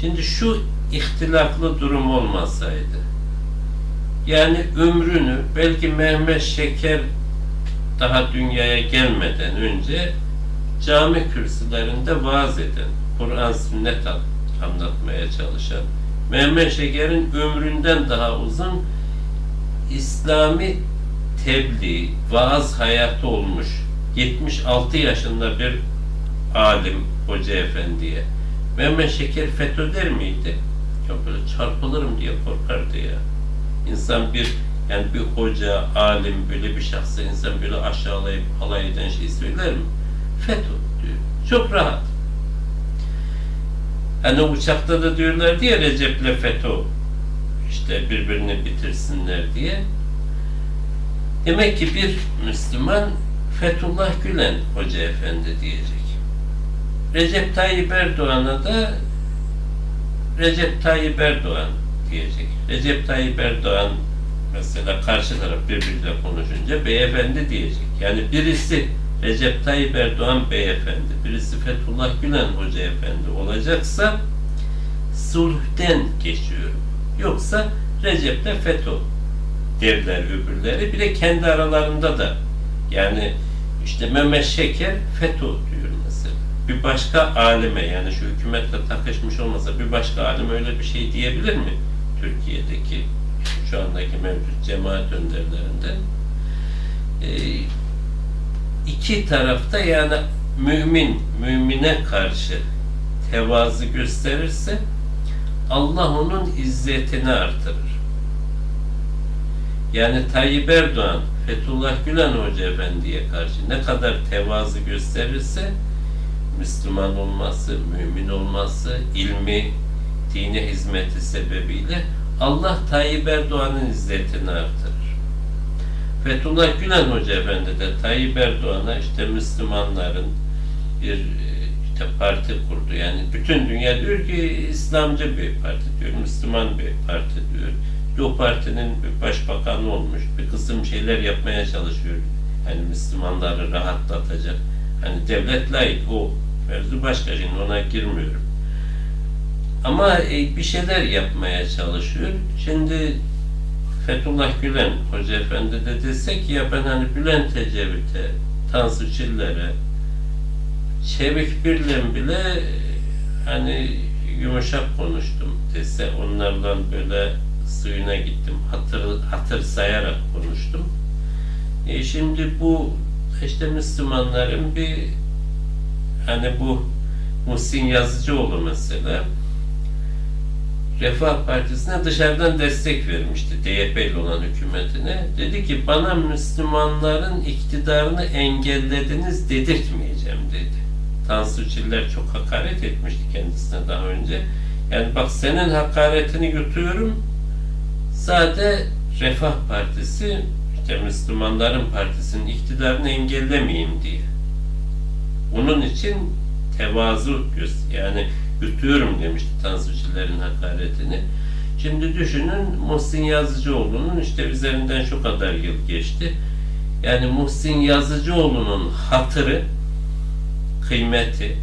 Şimdi şu ihtilaflı durum olmasaydı yani ömrünü belki Mehmet Şeker daha dünyaya gelmeden önce cami kürsülerinde vaaz eden, Kur'an sünnet an- anlatmaya çalışan, Mehmet Şeker'in ömründen daha uzun İslami tebliğ, vaaz hayatı olmuş 76 yaşında bir alim hoca efendiye Mehmet Şeker FETÖ der miydi? Ya böyle çarpılırım diye korkardı ya. İnsan bir yani bir hoca, alim böyle bir şahsı insan böyle aşağılayıp alay eden şey söyler mi? FETÖ diyor. Çok rahat. Hani uçakta da diyorlar diye Recep'le FETÖ işte birbirini bitirsinler diye. Demek ki bir Müslüman Fethullah Gülen Hoca Efendi diyecek. Recep Tayyip Erdoğan'a da Recep Tayyip Erdoğan diyecek. Recep Tayyip Erdoğan mesela karşı taraf birbiriyle konuşunca beyefendi diyecek. Yani birisi Recep Tayyip Erdoğan beyefendi, birisi Fethullah Gülen Hoca Efendi olacaksa sulhten geçiyorum. Yoksa Recep'le FETÖ derler öbürleri. Bir de kendi aralarında da yani işte Mehmet Şeker FETÖ diyor. Bir başka alime yani şu hükümetle takışmış olmasa bir başka alim öyle bir şey diyebilir mi? Türkiye'deki şu andaki mevcut cemaat önderlerinden. Ee, iki tarafta yani mümin mümine karşı tevazu gösterirse Allah onun izzetini artırır. Yani Tayyip Erdoğan, Fethullah Gülen Hoca Efendi'ye karşı ne kadar tevazu gösterirse Müslüman olması, mümin olması, ilmi, dine hizmeti sebebiyle Allah Tayyip Erdoğan'ın izzetini artırır. Fethullah Gülen Hoca Efendi de Tayyip Erdoğan'a işte Müslümanların bir e, işte parti kurdu. Yani bütün dünya diyor ki İslamcı bir parti diyor, Müslüman bir parti diyor. O partinin bir başbakanı olmuş, bir kısım şeyler yapmaya çalışıyor. Yani Müslümanları rahatlatacak. Hani devlet layık o mevzu başka şimdi ona girmiyorum. Ama e, bir şeyler yapmaya çalışıyor. Şimdi Fethullah Gülen Hoca Efendi de desek ya ben hani Bülent Ecevit'e, Tansu Çiller'e, Çevik Birlen bile e, hani yumuşak konuştum dese onlardan böyle suyuna gittim hatır, hatır sayarak konuştum. E şimdi bu işte Müslümanların bir hani bu Muhsin Yazıcıoğlu mesela Refah Partisi'ne dışarıdan destek vermişti DYP'li olan hükümetine. Dedi ki bana Müslümanların iktidarını engellediniz dedirtmeyeceğim dedi. Tansu Çiller çok hakaret etmişti kendisine daha önce. Yani bak senin hakaretini yutuyorum. Sade Refah Partisi işte Müslümanların partisinin iktidarını engellemeyeyim diye. Bunun için tevazu göz yani yutuyorum demişti Tansu Çiller'in hakaretini. Şimdi düşünün Muhsin Yazıcıoğlu'nun işte üzerinden şu kadar yıl geçti. Yani Muhsin Yazıcıoğlu'nun hatırı, kıymeti,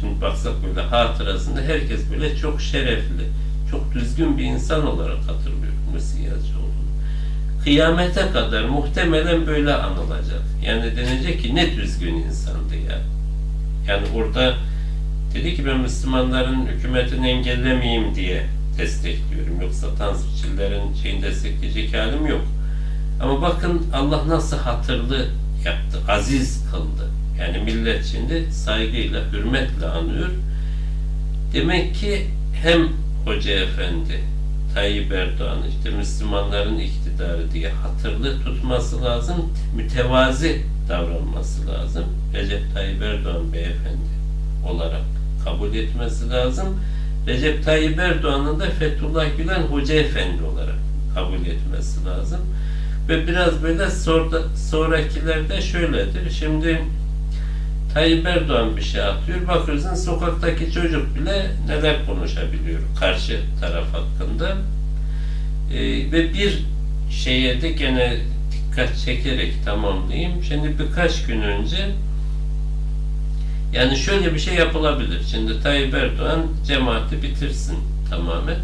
şimdi baksak böyle hatırasında herkes böyle çok şerefli, çok düzgün bir insan olarak hatırlıyor Muhsin Yazıcıoğlu'nu. Kıyamete kadar muhtemelen böyle anılacak. Yani denecek ki ne düzgün insandı ya. Yani orada dedi ki ben Müslümanların hükümetini engellemeyeyim diye destekliyorum. Yoksa Tansu Çiller'in şeyini destekleyecek halim yok. Ama bakın Allah nasıl hatırlı yaptı, aziz kıldı. Yani millet şimdi saygıyla, hürmetle anıyor. Demek ki hem Hoca Efendi, Tayyip Erdoğan işte Müslümanların iktidarı diye hatırlı tutması lazım, mütevazi davranması lazım. Recep Tayyip Erdoğan beyefendi olarak kabul etmesi lazım. Recep Tayyip Erdoğan'ın da Fethullah Gülen Hoca Efendi olarak kabul etmesi lazım. Ve biraz böyle sonra, sonrakilerde şöyledir. Şimdi Tayyip Erdoğan bir şey atıyor. Bakıyorsun sokaktaki çocuk bile neler konuşabiliyor karşı taraf hakkında. Ee, ve bir şeye de gene dikkat çekerek tamamlayayım. Şimdi birkaç gün önce Yani şöyle bir şey yapılabilir. Şimdi Tayyip Erdoğan cemaati bitirsin tamamen.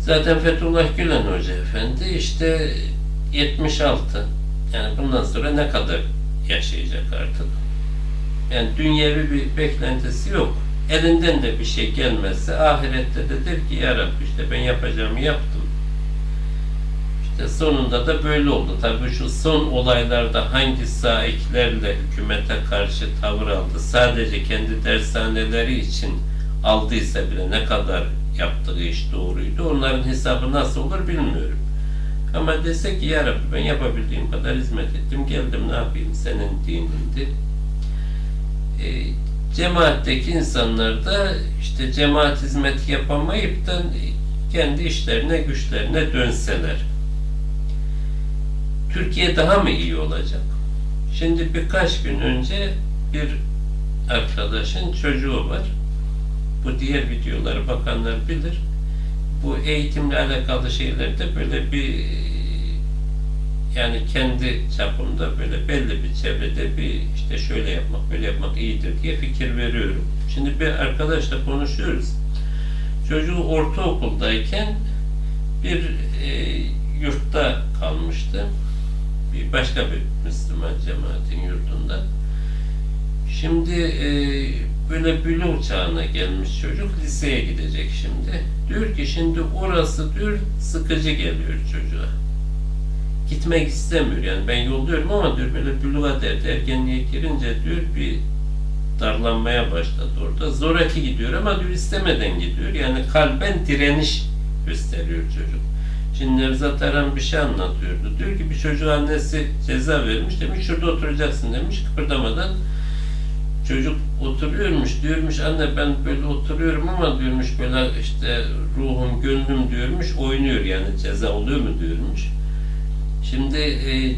Zaten Fethullah Gülen Hoca Efendi işte 76. Yani bundan sonra ne kadar yaşayacak artık? Yani dünyevi bir beklentisi yok. Elinden de bir şey gelmezse ahirette de der ki ya Rabbi işte ben yapacağımı yaptım. İşte sonunda da böyle oldu. Tabii şu son olaylarda hangi saiklerle hükümete karşı tavır aldı, sadece kendi dershaneleri için aldıysa bile ne kadar yaptığı iş doğruydu. Onların hesabı nasıl olur bilmiyorum. Ama dese ki ya Rabbi ben yapabildiğim kadar hizmet ettim, geldim ne yapayım senin dinindi. E, cemaatteki insanlar da işte cemaat hizmeti yapamayıp da kendi işlerine güçlerine dönseler. Türkiye daha mı iyi olacak? Şimdi birkaç gün önce bir arkadaşın çocuğu var. Bu diğer videoları bakanlar bilir. Bu eğitimle alakalı şeylerde böyle bir yani kendi çapımda böyle belli bir çevrede bir işte şöyle yapmak böyle yapmak iyidir diye fikir veriyorum. Şimdi bir arkadaşla konuşuyoruz. Çocuğu ortaokuldayken bir e, yurtta kalmıştı. Bir başka bir Müslüman cemaatin yurdunda. Şimdi e, böyle bülü çağına gelmiş çocuk liseye gidecek şimdi. Diyor ki şimdi orası diyor sıkıcı geliyor çocuğa. Gitmek istemiyor yani ben yolluyorum ama diyor böyle bülüğa derdi ergenliğe girince diyor bir darlanmaya başladı orada. Zoraki gidiyor ama diyor istemeden gidiyor. Yani kalben direniş gösteriyor çocuk. Şimdi Nevzat Aran bir şey anlatıyordu. Diyor ki bir çocuğu annesi ceza vermiş demiş şurada oturacaksın demiş kıpırdamadan çocuk oturuyormuş diyormuş anne ben böyle oturuyorum ama diyormuş böyle işte ruhum gönlüm diyormuş oynuyor yani ceza oluyor mu diyormuş. Şimdi e,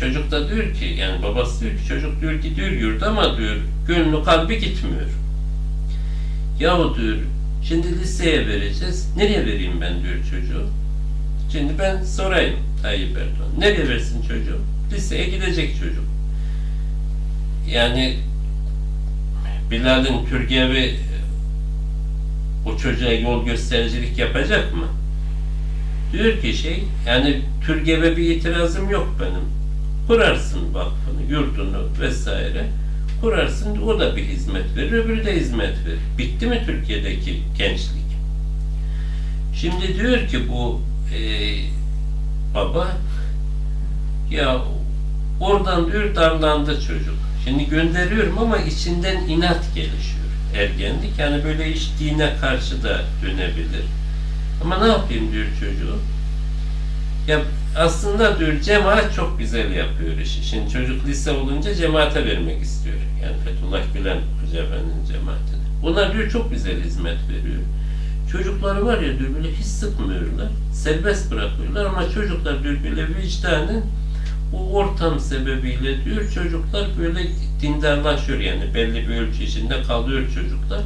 çocuk da diyor ki yani babası diyor ki çocuk diyor gidiyor yurda ama diyor gönlü kalbi gitmiyor. Yahu diyor şimdi liseye vereceğiz. Nereye vereyim ben diyor çocuğu. Şimdi ben sorayım Tayyip Erdoğan. Nereye versin çocuğu? Liseye gidecek çocuk. Yani Bilal'in Türkiye'vi o çocuğa yol göstericilik yapacak mı? Diyor ki şey, yani Türkiye've bir itirazım yok benim. Kurarsın vakfını, yurdunu vesaire. Kurarsın, o da bir hizmet verir, öbürü de hizmet verir. Bitti mi Türkiye'deki gençlik? Şimdi diyor ki bu e, baba, ya oradan diyor darlandı çocuk. Şimdi gönderiyorum ama içinden inat gelişiyor. Ergenlik yani böyle iş dine karşı da dönebilir. Ama ne yapayım diyor çocuğu. Ya aslında diyor cemaat çok güzel yapıyor işi. Şimdi çocuk lise olunca cemaate vermek istiyor. Yani Fethullah Gülen Hoca Efendi'nin cemaatine. Onlar diyor çok güzel hizmet veriyor. Çocukları var ya diyor böyle hiç sıkmıyorlar. Serbest bırakıyorlar ama çocuklar diyor böyle vicdanın bu ortam sebebiyle diyor çocuklar böyle dindarlaşıyor yani belli bir ölçü içinde kalıyor çocuklar.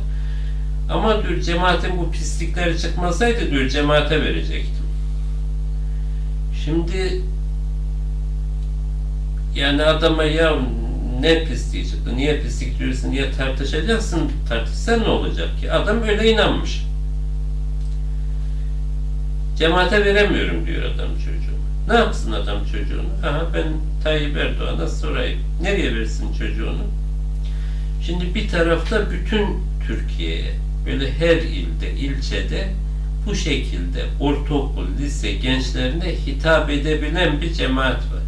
Ama diyor cemaatin bu pislikleri çıkmasaydı diyor cemaate verecektim. Şimdi yani adama ya ne pisliği çıktı, niye pislik diyorsun diye tartışacaksın. Tartışsan ne olacak ki? Adam öyle inanmış. Cemaate veremiyorum diyor adam çocuğu. Ne yapsın adam çocuğunu? Aha ben Tayyip Erdoğan'a sorayım. Nereye versin çocuğunu? Şimdi bir tarafta bütün Türkiye'ye böyle her ilde, ilçede bu şekilde ortaokul, lise gençlerine hitap edebilen bir cemaat var.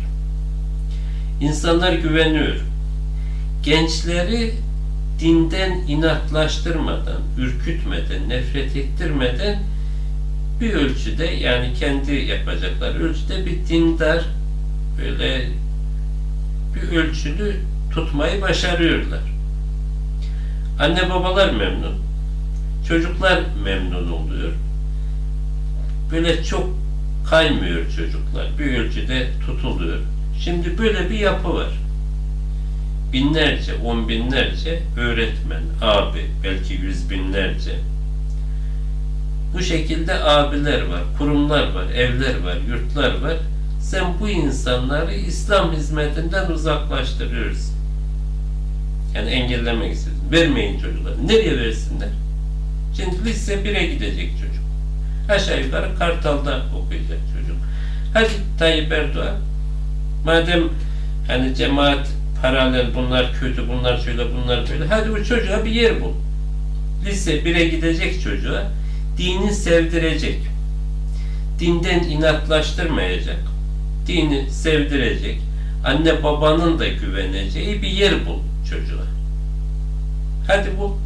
İnsanlar güveniyor. Gençleri dinden inatlaştırmadan, ürkütmeden, nefret ettirmeden bir ölçüde yani kendi yapacakları ölçüde bir dindar böyle bir ölçülü tutmayı başarıyorlar. Anne babalar memnun. Çocuklar memnun oluyor. Böyle çok kaymıyor çocuklar. Bir ölçüde tutuluyor. Şimdi böyle bir yapı var. Binlerce, on binlerce öğretmen, abi, belki yüz binlerce bu şekilde abiler var, kurumlar var, evler var, yurtlar var. Sen bu insanları İslam hizmetinden uzaklaştırıyorsun. Yani engellemek istedim. Vermeyin çocuklar. Nereye versinler? Şimdi lise 1'e gidecek çocuk. Aşağı yukarı Kartal'da okuyacak çocuk. Hadi Tayyip Erdoğan madem hani cemaat paralel bunlar kötü bunlar şöyle bunlar böyle hadi o çocuğa bir yer bul. Lise 1'e gidecek çocuğa dini sevdirecek. Dinden inatlaştırmayacak. Dini sevdirecek. Anne babanın da güveneceği bir yer bul çocuğa. Hadi bu.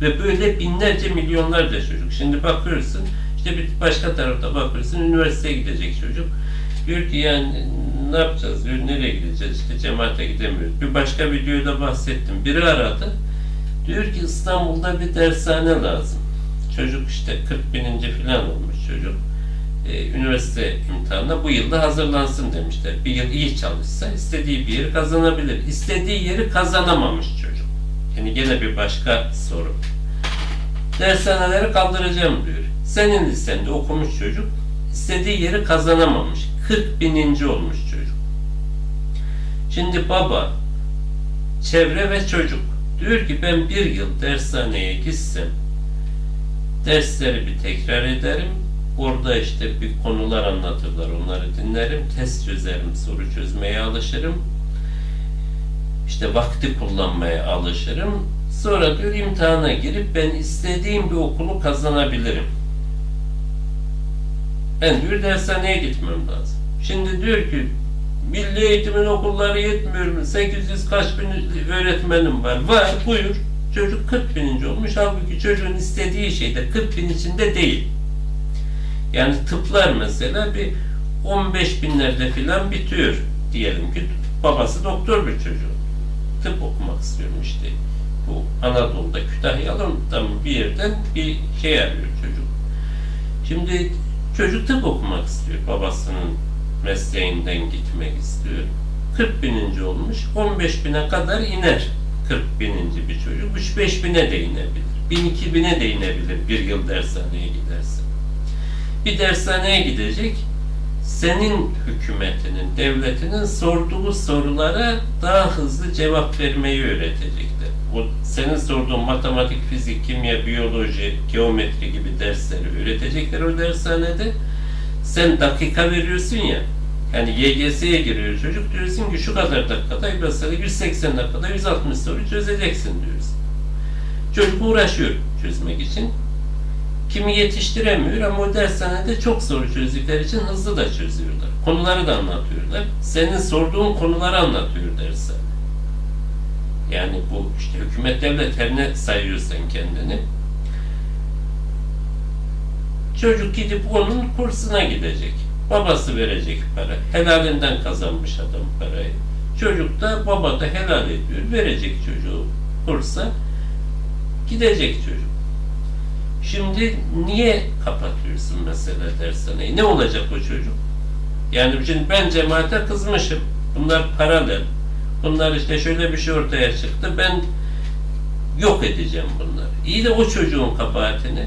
Ve böyle binlerce milyonlarca çocuk. Şimdi bakıyorsun işte bir başka tarafta bakıyorsun üniversiteye gidecek çocuk. Diyor ki yani ne yapacağız diyor nereye gideceğiz işte cemaate gidemiyoruz. Bir başka videoda bahsettim. Biri aradı. Diyor ki İstanbul'da bir dershane lazım. Çocuk işte 40 bininci falan olmuş çocuk. Ee, üniversite imtihanına bu yılda hazırlansın demişler. Bir yıl iyi çalışsa istediği bir yeri kazanabilir. İstediği yeri kazanamamış çocuk. Yani gene bir başka soru. Dershaneleri kaldıracağım diyor. Senin lisende okumuş çocuk istediği yeri kazanamamış. 40 bininci olmuş çocuk. Şimdi baba, çevre ve çocuk diyor ki ben bir yıl dershaneye gitsem dersleri bir tekrar ederim. Orada işte bir konular anlatırlar, onları dinlerim, test çözerim, soru çözmeye alışırım. İşte vakti kullanmaya alışırım. Sonra diyor imtihana girip ben istediğim bir okulu kazanabilirim. Ben diyor dershaneye gitmem lazım. Şimdi diyor ki Milli eğitimin okulları yetmiyor mu? 800 kaç bin öğretmenim var. Var buyur. Çocuk 40 bininci olmuş. Halbuki çocuğun istediği şey de 40 bin içinde değil. Yani tıplar mesela bir 15 binlerde filan bitiyor. Diyelim ki babası doktor bir çocuğu. Tıp okumak istiyorum işte. Bu Anadolu'da Kütahyalı'dan bir yerden bir şey arıyor çocuk. Şimdi çocuk tıp okumak istiyor babasının mesleğinden gitmek istiyor. 40 bininci olmuş. 15 bine kadar iner. 40 bininci bir çocuk. 3-5 bine de inebilir. 1000 bine de inebilir bir yıl dershaneye giderse. Bir dershaneye gidecek. Senin hükümetinin, devletinin sorduğu sorulara daha hızlı cevap vermeyi öğretecekler. O senin sorduğun matematik, fizik, kimya, biyoloji, geometri gibi dersleri öğretecekler o dershanede sen dakika veriyorsun ya yani YGS'ye giriyor çocuk diyorsun ki şu kadar dakikada mesela 180 dakikada 160 soru çözeceksin diyorsun. Çocuk uğraşıyor çözmek için. Kimi yetiştiremiyor ama o dershanede çok soru çözdükleri için hızlı da çözüyorlar. Konuları da anlatıyorlar. Senin sorduğun konuları anlatıyor dershane. Yani bu işte hükümet devlet her ne sayıyorsan kendini. Çocuk gidip onun kursuna gidecek. Babası verecek para. Helalinden kazanmış adam parayı. Çocuk da baba da helal ediyor. Verecek çocuğu kursa gidecek çocuk. Şimdi niye kapatıyorsun mesela dershaneyi? Ne olacak o çocuk? Yani şimdi ben cemaate kızmışım. Bunlar paralel. Bunlar işte şöyle bir şey ortaya çıktı. Ben yok edeceğim bunları. İyi de o çocuğun kabahatini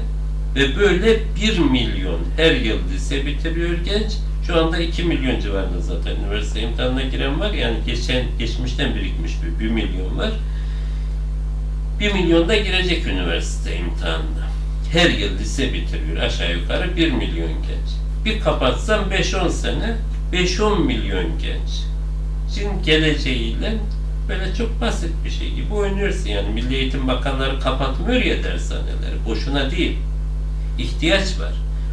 ve böyle 1 milyon her yıl lise bitiriyor genç. Şu anda 2 milyon civarında zaten üniversite imtihanına giren var. Yani geçen geçmişten birikmiş bir 1 milyon var. 1 milyon da girecek üniversite imtihanına. Her yıl lise bitiriyor aşağı yukarı 1 milyon genç. Bir kapatsam 5-10 sene 5-10 milyon genç. Şimdi geleceğiyle böyle çok basit bir şey gibi oynuyorsun yani Milli Eğitim Bakanları kapatmıyor ya dershaneleri. Boşuna değil ihtiyaç var.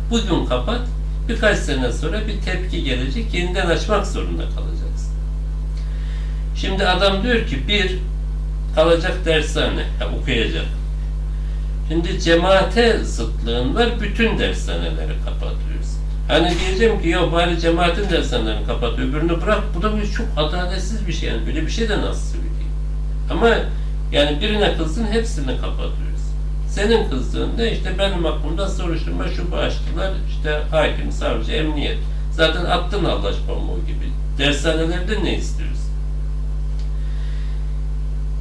Bugün kapat, birkaç sene sonra bir tepki gelecek, yeniden açmak zorunda kalacaksın. Şimdi adam diyor ki bir, kalacak dershane, ya okuyacak. Şimdi cemaate zıtlığın var, bütün dershaneleri kapatıyoruz. Hani diyeceğim ki ya bari cemaatin dershanelerini kapat, öbürünü bırak. Bu da bir çok adaletsiz bir şey. Yani böyle bir şey de nasıl söyleyeyim. Ama yani birine kılsın hepsini kapatıyoruz. Senin kızdığın ne işte benim aklımda soruşturma şu açtılar işte hakim, savcı, emniyet. Zaten attın Allah pamuğu gibi. Dershanelerde ne istiyoruz?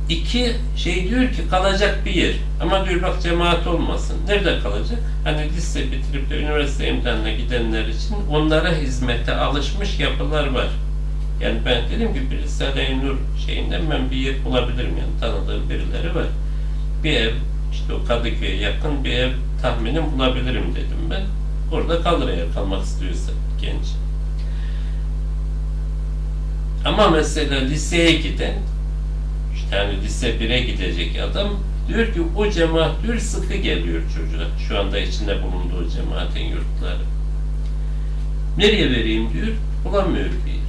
İki şey diyor ki kalacak bir yer. Ama diyor bak cemaat olmasın. Nerede kalacak? Hani lise bitirip de üniversite imtihanına gidenler için onlara hizmete alışmış yapılar var. Yani ben dedim ki bir Risale-i Nur şeyinden ben bir yer bulabilirim yani tanıdığım birileri var. Bir ev işte o Kadıköy'e yakın bir ev tahminim bulabilirim dedim ben. Orada kalır eğer kalmak istiyorsa genç. Ama mesela liseye giden işte hani lise 1'e gidecek adam diyor ki o cemaat diyor sıkı geliyor çocuğa. Şu anda içinde bulunduğu cemaatin yurtları. Nereye vereyim diyor. Bulamıyor bir yer.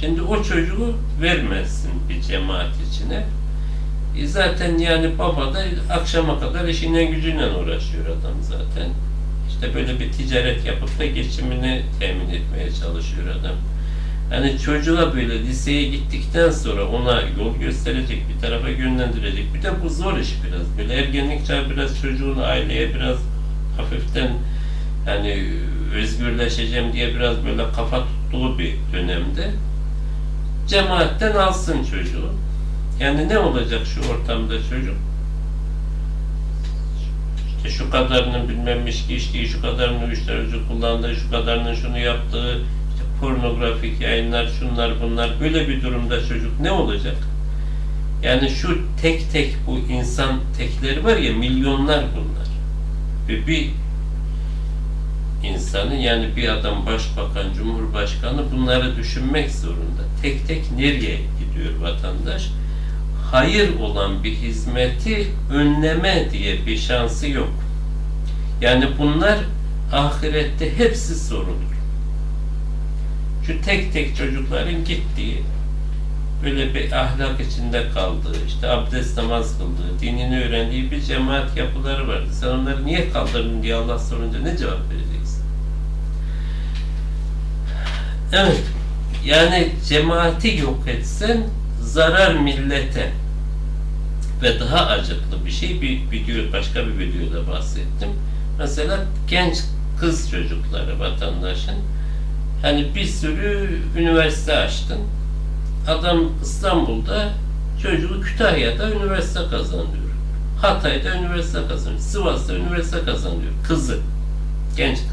Şimdi o çocuğu vermezsin bir cemaat içine. E zaten yani baba da akşama kadar işinden gücüyle uğraşıyor adam zaten. İşte böyle bir ticaret yapıp da geçimini temin etmeye çalışıyor adam. Hani çocuğa böyle liseye gittikten sonra ona yol gösterecek, bir tarafa yönlendirecek. Bir de bu zor iş biraz. Böyle ergenlik çağı biraz çocuğun aileye biraz hafiften hani özgürleşeceğim diye biraz böyle kafa tuttuğu bir dönemde cemaatten alsın çocuğu. Yani ne olacak şu ortamda çocuk? İşte şu kadarının bilmem içki içtiği, şu kadarının uyuşturucu kullandığı, şu kadarının şunu yaptığı, işte pornografik yayınlar, şunlar bunlar. Böyle bir durumda çocuk ne olacak? Yani şu tek tek bu insan tekleri var ya milyonlar bunlar. Ve bir insanı yani bir adam başbakan, cumhurbaşkanı bunları düşünmek zorunda. Tek tek nereye gidiyor vatandaş? Hayır olan bir hizmeti önleme diye bir şansı yok. Yani bunlar ahirette hepsi sorulur. Şu tek tek çocukların gittiği, böyle bir ahlak içinde kaldığı, işte abdest namaz kıldığı, dinini öğrendiği bir cemaat yapıları vardı. Sen onları niye kaldırdın diye Allah sorunca ne cevap vereceksin? Evet, yani cemaati yok etsen zarar millete ve daha acıklı bir şey bir video başka bir videoda bahsettim. Mesela genç kız çocukları vatandaşın hani bir sürü üniversite açtın. Adam İstanbul'da çocuğu Kütahya'da üniversite kazanıyor. Hatay'da üniversite kazanıyor. Sivas'ta üniversite kazanıyor. Kızı. Genç kız.